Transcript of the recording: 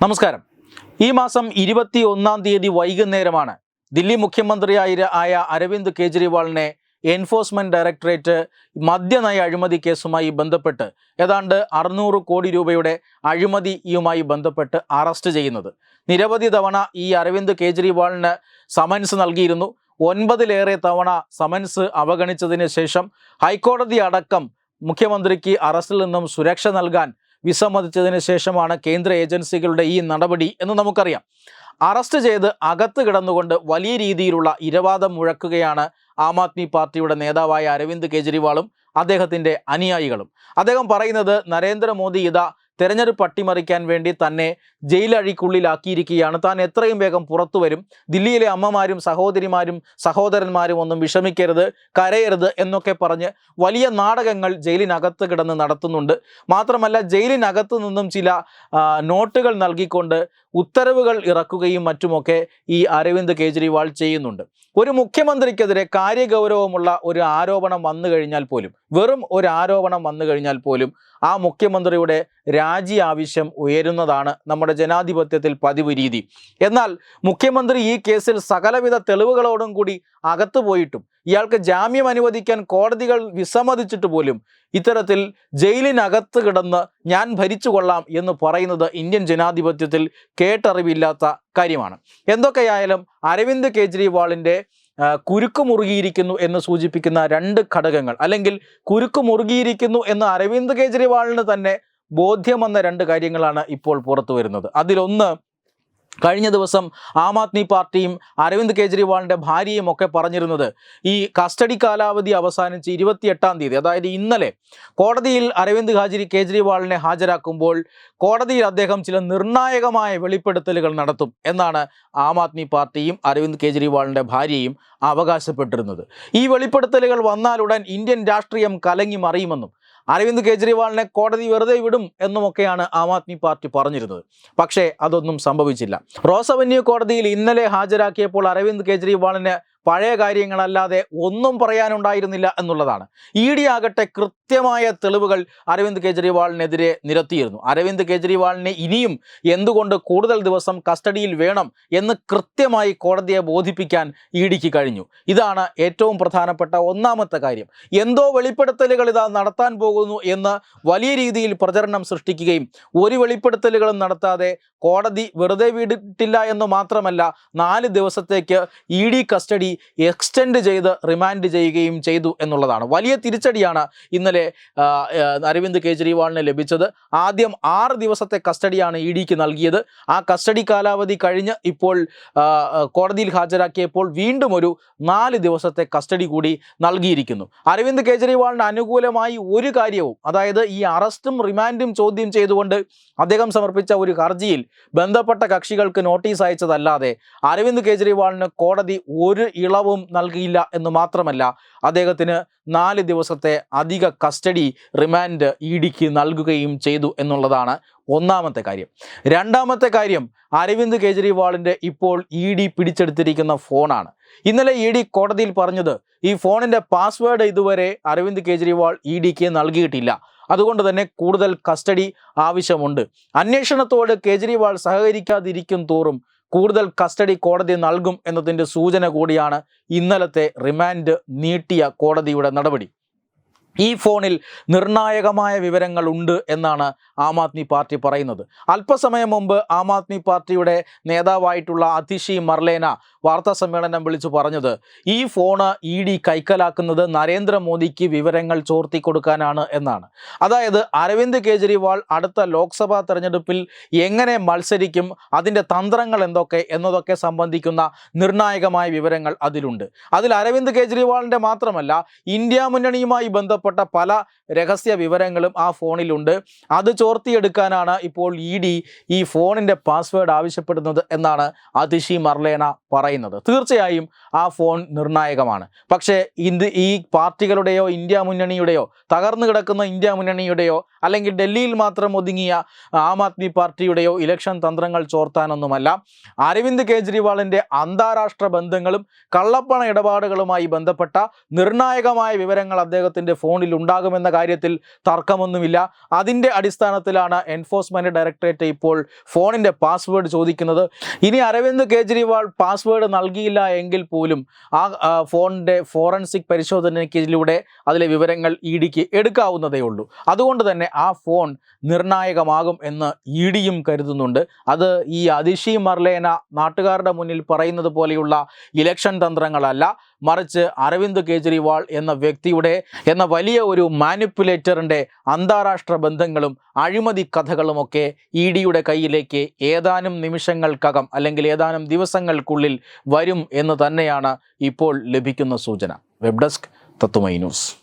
നമസ്കാരം. ഈ മാസം ഇരുപത്തി ഒന്നാം തീയതി വൈകുന്നേരമാണ് ദില്ലി മുഖ്യമന്ത്രിയായ ആയ അരവിന്ദ് കെജ്രിവാളിനെ എൻഫോഴ്സ്മെന്റ് ഡയറക്ടറേറ്റ് മദ്യനയ അഴിമതി കേസുമായി ബന്ധപ്പെട്ട് ഏതാണ്ട് അറുന്നൂറ് കോടി രൂപയുടെ അഴിമതിയുമായി ബന്ധപ്പെട്ട് അറസ്റ്റ് ചെയ്യുന്നത്. നിരവധി തവണ ഈ അരവിന്ദ് കെജ്രിവാളിന് സമൻസ് നൽകിയിരുന്നു. ഒൻപതിലേറെ തവണ സമൻസ് അവഗണിച്ചതിന് ശേഷം ഹൈക്കോടതി അടക്കം മുഖ്യമന്ത്രിക്ക് അറസ്റ്റിൽ നിന്നും സുരക്ഷ നൽകാൻ വിസമ്മതിച്ചതിന് ശേഷമാണ് കേന്ദ്ര ഏജൻസികളുടെ ഈ നടപടി എന്ന് നമുക്കറിയാം. അറസ്റ്റ് ചെയ്ത് അകത്ത് കിടന്നുകൊണ്ട് വലിയ രീതിയിലുള്ള ഇരവാദം മുഴക്കുകയാണ് ആം ആദ്മി പാർട്ടിയുടെ നേതാവായ അരവിന്ദ് കെജ്രിവാളും അദ്ദേഹത്തിന്റെ അനുയായികളും. അദ്ദേഹം പറയുന്നത് നരേന്ദ്രമോദി ഇതാ തെരഞ്ഞെടുപ്പ് അട്ടിമറിക്കാൻ വേണ്ടി തന്നെ ജയിലഴിക്കുള്ളിലാക്കിയിരിക്കുകയാണ്. താൻ എത്രയും വേഗം പുറത്തു വരും. ദില്ലിയിലെ അമ്മമാരും സഹോദരിമാരും സഹോദരന്മാരും ഒന്നും വിഷമിക്കരുത് കരയരുത് എന്നൊക്കെ പറഞ്ഞ് വലിയ നാടകങ്ങൾ ജയിലിനകത്ത് കിടന്ന് നടത്തുന്നുണ്ട്. മാത്രമല്ല ജയിലിനകത്ത് നിന്നും ചില നോട്ടുകൾ നൽകിക്കൊണ്ട് ഉത്തരവുകൾ ഇറക്കുകയും മറ്റുമൊക്കെ ഈ അരവിന്ദ് കെജ്രിവാൾ ചെയ്യുന്നുണ്ട്. ഒരു മുഖ്യമന്ത്രിക്കെതിരെ കാര്യഗൗരവമുള്ള ഒരു ആരോപണം വന്നു കഴിഞ്ഞാൽ പോലും വെറും ഒരു ആരോപണം വന്നു കഴിഞ്ഞാൽ പോലും ആ മുഖ്യമന്ത്രിയുടെ രാജി ആവശ്യം ഉയരുന്നതാണ് നമ്മുടെ ജനാധിപത്യത്തിൽ പതിവ് രീതി. എന്നാൽ മുഖ്യമന്ത്രി ഈ കേസിൽ സകലവിധ തെളിവുകളോടും കൂടി അകത്തു പോയിട്ടും ഇയാൾക്ക് ജാമ്യം അനുവദിക്കാൻ കോടതികൾ വിസമ്മതിച്ചിട്ട് പോലും ഇത്തരത്തിൽ ജയിലിനകത്ത് കിടന്ന് ഞാൻ ഭരിച്ചു കൊള്ളാം എന്ന് പറയുന്നത് ഇന്ത്യൻ ജനാധിപത്യത്തിൽ കേട്ടറിവില്ലാത്ത കാര്യമാണ്. എന്തൊക്കെയായാലും അരവിന്ദ് കേജ്രിവാളിന്റെ കുരുക്ക് മുറുകിയിരിക്കുന്നു എന്ന് സൂചിപ്പിക്കുന്ന രണ്ട് ഘടകങ്ങൾ അല്ലെങ്കിൽ കുരുക്ക് മുറുകിയിരിക്കുന്നു എന്ന് അരവിന്ദ് കേജ്രിവാളിന് തന്നെ ബോധ്യം വന്ന രണ്ട് കാര്യങ്ങളാണ് ഇപ്പോൾ പുറത്തു വരുന്നത്. അതിലൊന്ന് കഴിഞ്ഞ ദിവസം ആം ആദ്മി പാർട്ടിയും അരവിന്ദ് കെജ്രിവാളിന്റെ ഭാര്യയും ഒക്കെ പറഞ്ഞിരുന്നത് ഈ കസ്റ്റഡി കാലാവധി അവസാനിച്ച് ഇരുപത്തിയെട്ടാം തീയതി അതായത് ഇന്നലെ കോടതിയിൽ അരവിന്ദ് ഹാജിരി കെജ്രിവാളിനെ ഹാജരാക്കുമ്പോൾ കോടതിയിൽ അദ്ദേഹം ചില നിർണായകമായ വെളിപ്പെടുത്തലുകൾ നടത്തും എന്നാണ് ആം ആദ്മി പാർട്ടിയും അരവിന്ദ് കെജ്രിവാളിന്റെ ഭാര്യയും അവകാശപ്പെട്ടിരുന്നത്. ഈ വെളിപ്പെടുത്തലുകൾ വന്നാലുടൻ ഇന്ത്യൻ രാഷ്ട്രീയം കലങ്ങി മറിയുമെന്നും അരവിന്ദ് കെജ്രിവാളിനെ കോടതി വെറുതെ വിടും എന്നുമൊക്കെയാണ് ആം ആദ്മി പാർട്ടി പറഞ്ഞിരുന്നത്. പക്ഷേ അതൊന്നും സംഭവിച്ചില്ല. റോസ് അവന്യൂ കോടതിയിൽ ഇന്നലെ ഹാജരാക്കിയപ്പോൾ അരവിന്ദ് കെജ്രിവാളിന് പഴയ കാര്യങ്ങളല്ലാതെ ഒന്നും പറയാനുണ്ടായിരുന്നില്ല എന്നുള്ളതാണ്. ഇ ഡി ആകട്ടെ കൃത്യമായ തെളിവുകൾ അരവിന്ദ് കെജ്രിവാളിനെതിരെ നിരത്തിയിരുന്നു. അരവിന്ദ് കെജ്രിവാളിനെ ഇനിയും എന്തുകൊണ്ട് കൂടുതൽ ദിവസം കസ്റ്റഡിയിൽ വേണം എന്ന് കൃത്യമായി കോടതിയെ ബോധിപ്പിക്കാൻ ഇ ഡിക്ക് കഴിഞ്ഞു. ഇതാണ് ഏറ്റവും പ്രധാനപ്പെട്ട ഒന്നാമത്തെ കാര്യം. എന്തോ വെളിപ്പെടുത്തലുകൾ ഇതാ നടത്താൻ പോകുന്നു എന്ന് വലിയ രീതിയിൽ പ്രചരണം സൃഷ്ടിക്കുകയും ഒരു വെളിപ്പെടുത്തലുകളും നടത്താതെ കോടതി വെറുതെ വിടിട്ടില്ല എന്ന് മാത്രമല്ല നാല് ദിവസത്തേക്ക് ഇ ഡി കസ്റ്റഡി എക്സ്റ്റെൻഡ് ചെയ്ത് റിമാൻഡ് ചെയ്യുകയും ചെയ്തു എന്നുള്ളതാണ്. വലിയ തിരിച്ചടിയാണ് ഇന്നലെ അരവിന്ദ് കെജ്രിവാളിന് ലഭിച്ചത്. ആദ്യം ആറ് ദിവസത്തെ കസ്റ്റഡിയാണ് ഇ ഡിക്ക് നൽകിയത്. ആ കസ്റ്റഡി കാലാവധി കഴിഞ്ഞ് ഇപ്പോൾ കോടതിയിൽ ഹാജരാക്കിയപ്പോൾ വീണ്ടും ഒരു നാല് ദിവസത്തെ കസ്റ്റഡി കൂടി നൽകിയിരിക്കുന്നു. അരവിന്ദ് കെജ്രിവാളിന് അനുകൂലമായി ഒരു കാര്യവും അതായത് ഈ അറസ്റ്റും റിമാൻഡും ചോദ്യം ചെയ്തുകൊണ്ട് അദ്ദേഹം സമർപ്പിച്ച ഒരു ഹർജിയിൽ ബന്ധപ്പെട്ട കക്ഷികൾക്ക് നോട്ടീസ് അയച്ചതല്ലാതെ അരവിന്ദ് കെജ്രിവാളിന് കോടതി ഒരു ഇളവും നൽകിയില്ല എന്ന് മാത്രമല്ല അദ്ദേഹത്തിന് നാല് ദിവസത്തെ അധിക കസ്റ്റഡി റിമാൻഡ് ഇ ഡിക്ക് നൽകുകയും ചെയ്തു എന്നുള്ളതാണ് ഒന്നാമത്തെ കാര്യം. രണ്ടാമത്തെ കാര്യം അരവിന്ദ് കെജ്രിവാളിന്റെ ഇപ്പോൾ ഇ ഡി പിടിച്ചെടുത്തിരിക്കുന്ന ഫോണാണ്. ഇന്നലെ ഇ ഡി കോടതിയിൽ പറഞ്ഞത് ഈ ഫോണിന്റെ പാസ്വേഡ് ഇതുവരെ അരവിന്ദ് കെജ്രിവാൾ ഇ ഡിക്ക് നൽകിയിട്ടില്ല. അതുകൊണ്ട് തന്നെ കൂടുതൽ കസ്റ്റഡി ആവശ്യമുണ്ട്. അന്വേഷണത്തോട് കേജ്രിവാൾ സഹകരിക്കാതിരിക്കും തോറും കൂടുതൽ കസ്റ്റഡി കോടതി നൽകും എന്നതിന്റെ സൂചന കൂടിയാണ് ഇന്നലത്തെ റിമാൻഡ് നീട്ടിയ കോടതിയുടെ നടപടി. ഈ ഫോണിൽ നിർണായകമായ വിവരങ്ങൾ ഉണ്ട് എന്നാണ് ആം ആദ്മി പാർട്ടി പറയുന്നത്. അല്പസമയം മുമ്പ് ആം ആദ്മി പാർട്ടിയുടെ നേതാവായിട്ടുള്ള അതിഷി മർലേന വാർത്താ സമ്മേളനം വിളിച്ചു പറഞ്ഞത് ഈ ഫോണ് ഇ ഡി കൈക്കലാക്കുന്നത് നരേന്ദ്രമോദിക്ക് വിവരങ്ങൾ ചോർത്തി കൊടുക്കാനാണ് എന്നാണ്. അതായത് അരവിന്ദ് കെജ്രിവാൾ അടുത്ത ലോക്സഭാ തെരഞ്ഞെടുപ്പിൽ എങ്ങനെ മത്സരിക്കും അതിന്റെ തന്ത്രങ്ങൾ എന്തൊക്കെ എന്നതൊക്കെ സംബന്ധിക്കുന്ന നിർണായകമായ വിവരങ്ങൾ അതിലുണ്ട്. അതിൽ അരവിന്ദ് കെജ്രിവാളിന്റെ മാത്രമല്ല ഇന്ത്യ മുന്നണിയുമായി ബന്ധപ്പെട്ട പല രഹസ്യ വിവരങ്ങളും ആ ഫോണിലുണ്ട്. അത് ചോർത്തിയെടുക്കാനാണ് ഇപ്പോൾ ഇ ഡി ഈ ഫോണിന്റെ പാസ്വേഡ് ആവശ്യപ്പെടുന്നത് എന്നാണ് അതിഷി മർലേന പറയുന്നത്. തീർച്ചയായും ആ ഫോൺ നിർണായകമാണ്. പക്ഷേ ഇന്ത്യ ഈ പാർട്ടികളുടെയോ ഇന്ത്യ മുന്നണിയുടെയോ തകർന്നു കിടക്കുന്ന ഇന്ത്യ മുന്നണിയുടെയോ അല്ലെങ്കിൽ ഡൽഹിയിൽ മാത്രം ഒതുങ്ങിയ ആം ആദ്മി പാർട്ടിയുടെയോ ഇലക്ഷൻ തന്ത്രങ്ങൾ ചോർത്താനൊന്നുമല്ല. അരവിന്ദ് കെജ്രിവാളിന്റെ അന്താരാഷ്ട്ര ബന്ധങ്ങളും കള്ളപ്പണ ഇടപാടുകളുമായി ബന്ധപ്പെട്ട നിർണായകമായ വിവരങ്ങൾ അദ്ദേഹത്തിന്റെ ഫോണിൽ ഉണ്ടാകുമെന്ന കാര്യത്തിൽ തർക്കമൊന്നുമില്ല. അതിന്റെ അടിസ്ഥാനത്തിലാണ് എൻഫോഴ്സ്മെന്റ് ഡയറക്ടറേറ്റ് ഇപ്പോൾ ഫോണിന്റെ പാസ്വേഡ് ചോദിക്കുന്നത്. ഇനി അരവിന്ദ് കേജ്രിവാൾ പാസ്വേഡ് നൽകിയില്ല എങ്കിൽ പോലും ആ ഫോണിന്റെ ഫോറൻസിക് പരിശോധനയ്ക്കിലൂടെ അതിലെ വിവരങ്ങൾ ഇ ഡിക്ക് എടുക്കാവുന്നതേ ഉള്ളൂ. അതുകൊണ്ട് തന്നെ ആ ഫോൺ നിർണായകമാകും എന്ന് ഇ ഡിയും കരുതുന്നുണ്ട്. അത് ഈ അതിഷി മർലേന നാട്ടുകാരുടെ മുന്നിൽ പറയുന്നത് പോലെയുള്ള ഇലക്ഷൻ തന്ത്രങ്ങളല്ല. മറിച്ച് അരവിന്ദ് കെജ്രിവാൾ എന്ന വ്യക്തിയുടെ എന്ന വലിയ ഒരു മാനിപ്പുലേറ്ററിന്റെ അന്താരാഷ്ട്ര ബന്ധങ്ങളും അഴിമതി കഥകളുമൊക്കെ ഇ ഡിയുടെ കയ്യിലേക്ക് ഏതാനും നിമിഷങ്ങൾക്കകം അല്ലെങ്കിൽ ഏതാനും ദിവസങ്ങൾക്കുള്ളിൽ വരും എന്ന് തന്നെയാണ് ഇപ്പോൾ ലഭിക്കുന്ന സൂചന. Web desk Tathwamayi news.